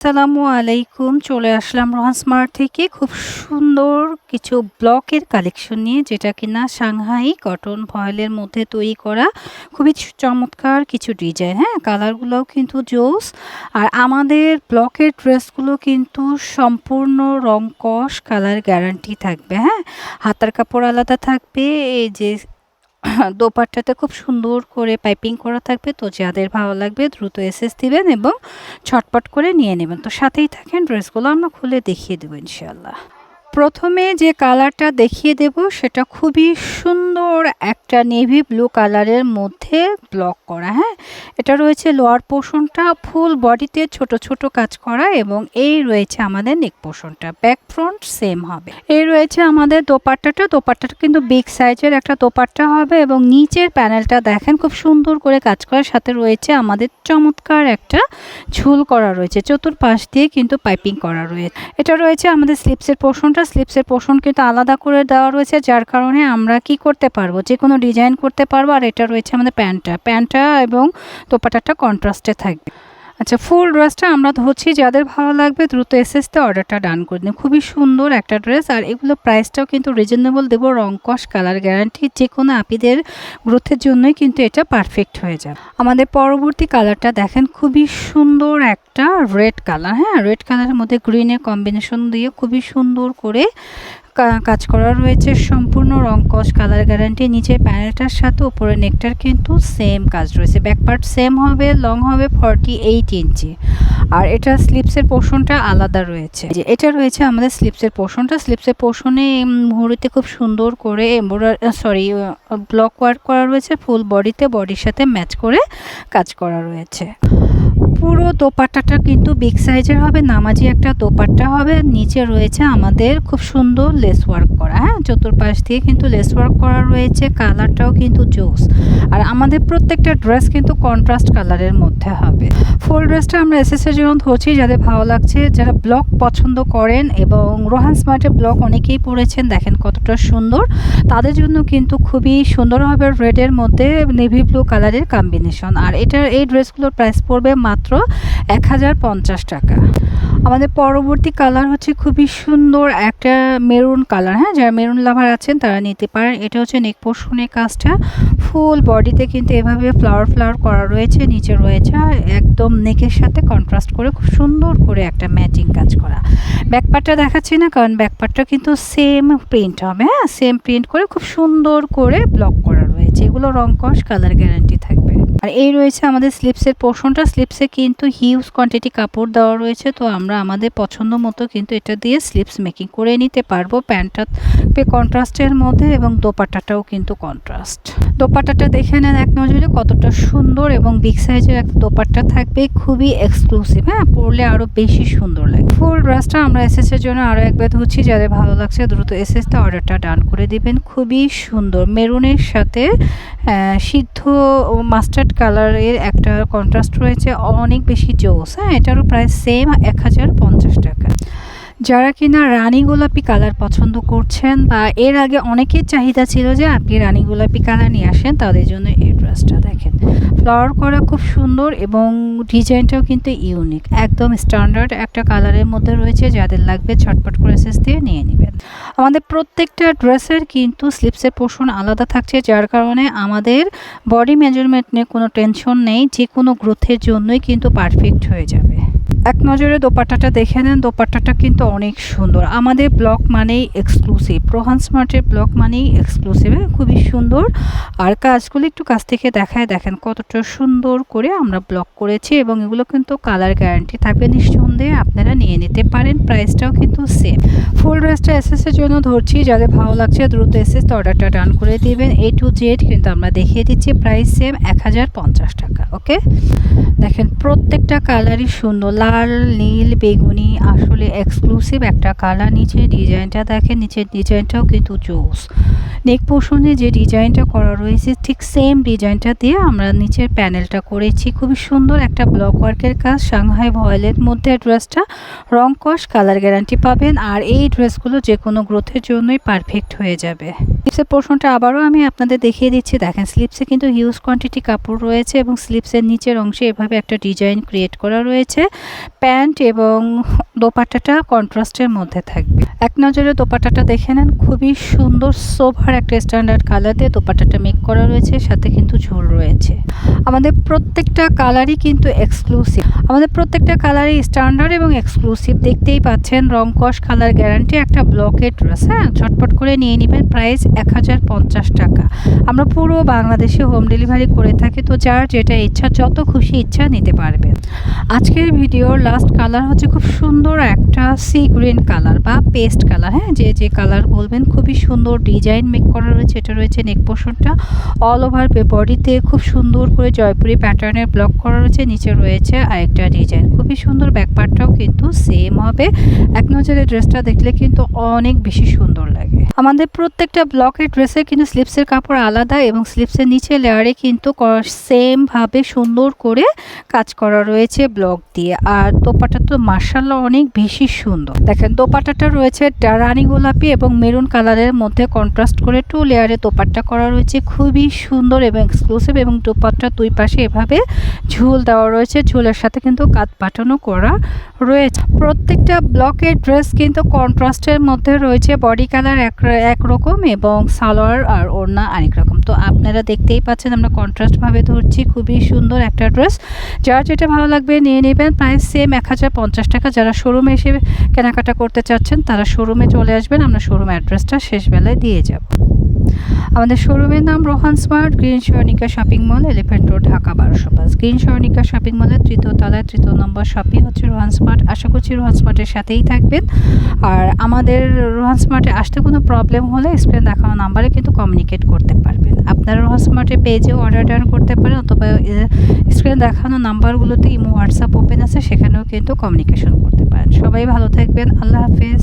আসসালামু আলাইকুম, চলে আসলাম রোহান থেকে খুব সুন্দর কিছু ব্লকের কালেকশন নিয়ে, যেটা কিনা সাংহাই কটন ফয়েলের মধ্যে তৈরি করা। খুবই চমৎকার কিছু ডিজাইন হ্যাঁ কালারগুলোও কিন্তু জোস। আর আমাদের ব্লকের ড্রেসগুলো কিন্তু সম্পূর্ণ রং কস কালার গ্যারান্টি থাকবে হ্যাঁ। হাতার কাপড় আলাদা থাকবে, এই যে দোপাট্টাতে খুব সুন্দর করে পাইপিং করা থাকবে। তো যাদের ভালো লাগবে দ্রুত এসএস দিবেন এবং ছটপট করে নিয়ে নেবেন। তো সাথেই থাকেন, ড্রেসগুলো আমরা খুলে দেখিয়ে দেবো ইনশাল্লাহ প্রথমে যে কালারটা দেখিয়ে দেব, সেটা খুবই সুন্দর একটা নেভি ব্লু কালারের মধ্যে ব্লক করা হ্যাঁ? এটা রয়েছে লোয়ার পোর্শনটা ফুল বডিতে ছোট ছোট কাজ করা এবং এই রয়েছে আমাদের নেক পোর্শনটা ব্যাক ফ্রন্ট সেম হবে। এই রয়েছে আমাদের দোপাট্টাটা দোপাট্টাটা কিন্তু বিগ সাইজের একটা দোপাট্টা হবে এবং নিচের প্যানেলটা দেখেন খুব সুন্দর করে কাজ করার সাথে রয়েছে আমাদের চমৎকার একটা ঝুল করা রয়েছে, চতুর্পাশ দিয়ে কিন্তু পাইপিং করা রয়েছে। এটা রয়েছে আমাদের স্লিপসের পোর্শনটা স্লিপসের পোর্শন কিন্তু আলাদা করে দেওয়া রয়েছে, যার কারণে আমরা কি করতে পারব? যে কোনো ডিজাইন করতে পারব, আর এটা রয়েছে আমাদের প্যান্টটা। প্যান্টটা এবং দোপাটাটা কন্ট্রাস্টে থাকবে। আচ্ছা ফুল ড্রেসটা আমরা ধরছি যাদের ভালো লাগবে দ্রুত এসএসতে অর্ডারটা ডান করে দিন। খুবই সুন্দর একটা ড্রেস আর এগুলো প্রাইসটাও কিন্তু রিজনেবল দেবো, রং কস কালার গ্যারান্টি যে কোনো আপিদের গ্রোথের জন্যই কিন্তু এটা পারফেক্ট হয়ে যাবে। আমাদের পরবর্তী কালারটা দেখেন, খুবই সুন্দর একটা রেড কালার হ্যাঁ? রেড কালারের মধ্যে গ্রিনের কম্বিনেশন দিয়ে খুবই সুন্দর করে কাজ করা রয়েছে। সম্পূর্ণ রং কস, কালার গ্যারান্টি, নিচের প্যানেলটার সাথে উপরে নেকটার কিন্তু সেম কাজ রয়েছে। ব্যাক পার্ট সেম হবে, লং হবে ফর্টি এইট ইঞ্চি। আর এটা স্লিপসের পোষণটা আলাদা রয়েছে। যে এটা রয়েছে আমাদের স্লিপসের পোর্শনটা স্লিপসের পোষণে মুহুরিতে খুব সুন্দর করে এম্বোডার সরি ব্লক ওয়ার্ক করা রয়েছে। ফুল বডিতে বডির সাথে ম্যাচ করে কাজ করা রয়েছে। পুরো দোপাট্টাটা কিন্তু বিগ সাইজের হবে, নামাজি একটা দোপাট্টা হবে। নিচে রয়েছে আমাদের খুব সুন্দর লেস ওয়ার্ক করা হ্যাঁ? চতুর্পাশ দিয়ে কিন্তু লেস ওয়ার্ক করা রয়েছে কালারটাও কিন্তু জোস। আর আমাদের প্রত্যেকটা ড্রেস কিন্তু কন্ট্রাস্ট কালারের মধ্যে হবে। ফুল ড্রেসটা আমরা এসএসের জন্য ধরছি যাদের ভালো লাগছে, যারা ব্লক পছন্দ করেন এবং রোহান স্মার্টের ব্লক অনেকেই পড়েছেন দেখেন কতটা সুন্দর। তাদের জন্য কিন্তু খুবই সুন্দর হবে রেডের মধ্যে নেভি ব্লু কালারের কম্বিনেশন আর এটার এই ড্রেসগুলোর প্রাইস পড়বে মাত্র এক হাজার পঞ্চাশ টাকা। আমাদের পরবর্তী কালার হচ্ছে খুবই সুন্দর একটা মেরুন কালার হ্যাঁ? যারা মেরুন লাভার আছেন তারা নিতে পারেন। এটা হচ্ছে নেক পোর্শনের কাজটা। ফুল বডিতে কিন্তু এভাবে ফ্লাওয়ার ফ্লাওয়ার করা রয়েছে, নিচে রয়েছে। একদম নেকের সাথে কন্ট্রাস্ট করে খুব সুন্দর করে একটা ম্যাচিং কাজ করা। ব্যাকপারটা দেখাচ্ছি না, কারণ ব্যাকপারটা কিন্তু সেম প্রিন্ট হবে হ্যাঁ? সেম প্রিন্ট করে খুব সুন্দর করে ব্লক করা রয়েছে। এগুলো রং কস কালার গ্যারান্টি থাকবে। আর এই রয়েছে আমাদের স্লিপসের পোর্শনটা স্লিপসে কিন্তু হিউজ কোয়ান্টিটি কাপড় দেওয়া রয়েছে, তো আমরা আমাদের পছন্দ মতো কিন্তু এটা দিয়ে স্লিপস মেকিং করে নিতে পারব। প্যান্টটা কন্ট্রাস্টের মধ্যে এবং দোপাট্টাটাও কিন্তু কন্ট্রাস্ট দোপাট্টাটা দেখে নেন এক নজরে, কতটা সুন্দর এবং বিগ সাইজের একটা দোপাট্টা থাকবে। খুবই এক্সক্লুসিভ হ্যাঁ? পরলে আরও বেশি সুন্দর লাগে ফুল ড্রেসটা আমরা এসএসের জন্য আরও একবার ধরছি যাদের ভালো লাগছে দ্রুত এসএসটা অর্ডারটা ডান করে দিবেন। খুবই সুন্দর। মেরুনের সাথে সিদ্ধ মাস্টার্ড কালারের একটা কন্ট্রাস্ট রয়েছে অনেক বেশি জোস হ্যাঁ এটারও প্রায় সেম এক হাজার পঞ্চাশ টাকা। যারা কিনা রানী গোলাপি কালার পছন্দ করছেন বা এর আগে অনেকের চাহিদা ছিল যে আপনি রানী গোলাপি কালার নিয়ে আসেন, তাদের জন্য এই ড্রেসটা দেখেন। ফ্লাওয়ার করা খুব সুন্দর এবং ডিজাইনটাও কিন্তু ইউনিক। একদম স্ট্যান্ডার্ড একটা কালারের মধ্যে রয়েছে, যাদের লাগবে ছটপট করে শেষ দিয়ে নিয়ে নেবেন। আমাদের প্রত্যেকটা ড্রেসের কিন্তু স্লিপসের পোষণ আলাদা থাকছে, যার কারণে আমাদের বডি মেজারমেন্ট নিয়ে কোনো টেনশন নেই, যে কোনো গ্রোথের জন্যই কিন্তু পারফেক্ট হয়ে যাবে। এক নজরে দোপাট্টাটা দেখে নেন। দোপাট্টাটা কিন্তু অনেক সুন্দর। আমাদের ব্লক মানেই এক্সক্লুসিভ প্রহান স্মার্টের ব্লক মানেই এক্সক্লুসিভ খুবই সুন্দর। আর কাজগুলো একটু কাছ থেকে দেখায় দেখেন কতটা সুন্দর করে আমরা ব্লক করেছি এবং এগুলো কিন্তু কালার গ্যারান্টি থাকবে। নিঃসন্দেহে আপনারা নিয়ে নিতে পারেন। প্রাইসটাও কিন্তু সেম ফুল ড্রেসটা এসএসের জন্য ধরছি। যাদের ভালো লাগছে দ্রুত এসএস অর্ডারটা ডান করে দিবেন। এ টু জেড কিন্তু আমরা দেখিয়ে দিচ্ছি। প্রাইস সেম এক হাজার পঞ্চাশ টাকা ওকে দেখেন প্রত্যেকটা কালারই সুন্দর। লাল নীল, বেগুনি আসলে এক্সক্লুসিভ একটা কালার নিচে ডিজাইনটা দেখেন নিচের ডিজাইনটাও কিন্তু জোস। নেক পোষণে যে ডিজাইনটা করা রয়েছে, ঠিক সেম ডিজাইনটা দিয়ে আমরা নিচের প্যানেলটা করেছি। খুবই সুন্দর একটা ব্লক ওয়ার্কের কাজ। সাংহাই ভয়েলের মধ্যে ড্রেসটা রং কস কালার গ্যারান্টি পাবেন আর এই ড্রেসগুলো যে কোনো গ্রোথের জন্যই পারফেক্ট হয়ে যাবে। স্লিপসের পোর্শনটা আবারও আমি আপনাদের দেখিয়ে দিচ্ছি। দেখেন স্লিপসে কিন্তু হিউজ কোয়ান্টিটি কাপড় রয়েছে এবং স্লিপসের নিচের অংশে এভাবে একটা ডিজাইন ক্রিয়েট করা রয়েছে। প্যান্ট এবং দোপাট্টাটা কন্ট্রাস্টের মধ্যে থাকবে। এক নজরে দোপাট্টাটা দেখে নেন, খুবই সুন্দর, সোভার একটা স্ট্যান্ডার্ড কালার দিয়ে দোপাট্টাটা মেক করা রয়েছে, সাথে কিন্তু ঝোল রয়েছে। আমাদের প্রত্যেকটা কালারই কিন্তু এক্সক্লুসিভ আমাদের প্রত্যেকটা কালারই স্ট্যান্ডার্ড এবং এক্সক্লুসিভ দেখতেই পাচ্ছেন রং কস কালার গ্যারান্টি একটা ব্লকের ড্রেস হ্যাঁ? ঝটপট করে নিয়ে নেবেন প্রাইস এক হাজার পঞ্চাশ টাকা। আমরা পুরো বাংলাদেশে হোম ডেলিভারি করে থাকি, তো যার যেটা ইচ্ছা, যত খুশি ইচ্ছা নিতে পারবেন। আজকের ভিডিওর লাস্ট কালার হচ্ছে খুব সুন্দর একটা সি গ্রিন কালার বা পেস্ট কালার হ্যাঁ? যে যে কালার বলবেন, খুবই সুন্দর ডিজাইন মেক করা রয়েছে, এটা রয়েছে নেক পোর্শনটা অল ওভার বডিতে খুব সুন্দর করে জয়পুরি প্যাটার্নের ব্লক করা রয়েছে, নিচে রয়েছে আরেকটা ডিজাইন খুবই সুন্দর ব্যাকপার্টটাও কিন্তু সেম হবে। এক নজরে ড্রেসটা দেখলে কিন্তু অনেক বেশি সুন্দর লাগে। আমাদের প্রত্যেকটা ব্লকের ড্রেসের কিন্তু স্লিপসের কাপড় আলাদা এবং স্লিপসের নিচে লেয়ারে কিন্তু সেম ভাবে সুন্দর করে কাজ করা রয়েছে ব্লক দিয়ে। আর দোপাটা তো মার্শাল্লাহ অনেক বেশি সুন্দর। দেখেন, দোপাটাটা রয়েছে রানী গোলাপি এবং মেরুন কালারের মধ্যে কন্ট্রাস্ট করে টু লেয়ারে দোপাট্টা করা রয়েছে। খুবই সুন্দর এবং এক্সক্লুসিভ এবং দোপাট্টার দুই পাশে এভাবে ঝুল দেওয়া রয়েছে। ঝুলের সাথে কিন্তু কাত পাঠানো করা রয়েছে। প্রত্যেকটা ব্লকের ড্রেস কিন্তু কন্ট্রাস্টের মধ্যে রয়েছে। বডি কালার এক একরকম এবং সালোয়ার আর ওড়না আরেক রকম। তো আপনারা দেখতেই পাচ্ছেন আমরা কন্ট্রাস্টভাবে ধরছি। খুবই সুন্দর একটা ড্রেস যার যেটা ভালো লাগবে নিয়ে নেবেন। প্রাইস সেম এক হাজার পঞ্চাশ টাকা যারা শোরুমে এসে কেনাকাটা করতে চাচ্ছেন, তারা শোরুমে চলে আসবেন। আমরা শোরুম অ্যাড্রেসটা শেষ বেলায় দিয়ে যাব। আমাদের শোরুমের নাম Rohan smart, green Swarnika shopping mall elephant road Dhaka, বারোশো পাঁচ। গ্রিন স্বর্ণিকা শপিং মলের তৃতীয় তলায় তৃতীয় নম্বর শপই হচ্ছে রোহান স্মার্ট। আশা করছি রোহান স্মার্টের সাথেই থাকবেন। আর আমাদের রোহান স্মার্টে আসতে কোনো প্রবলেম হলে স্ক্রিন দেখানো নাম্বারে কিন্তু কমিউনিকেট করতে আপনারা রোহান স্মার্টের পেজেও অর্ডার ডান করতে পারেন অথবা স্ক্রিনে দেখানো নাম্বারগুলোতে ইমো হোয়াটসঅ্যাপ ওপেন আছে, সেখানেও কিন্তু কমিউনিকেশন করতে পারেন। সবাই ভালো থাকবেন, আল্লাহ হাফেজ।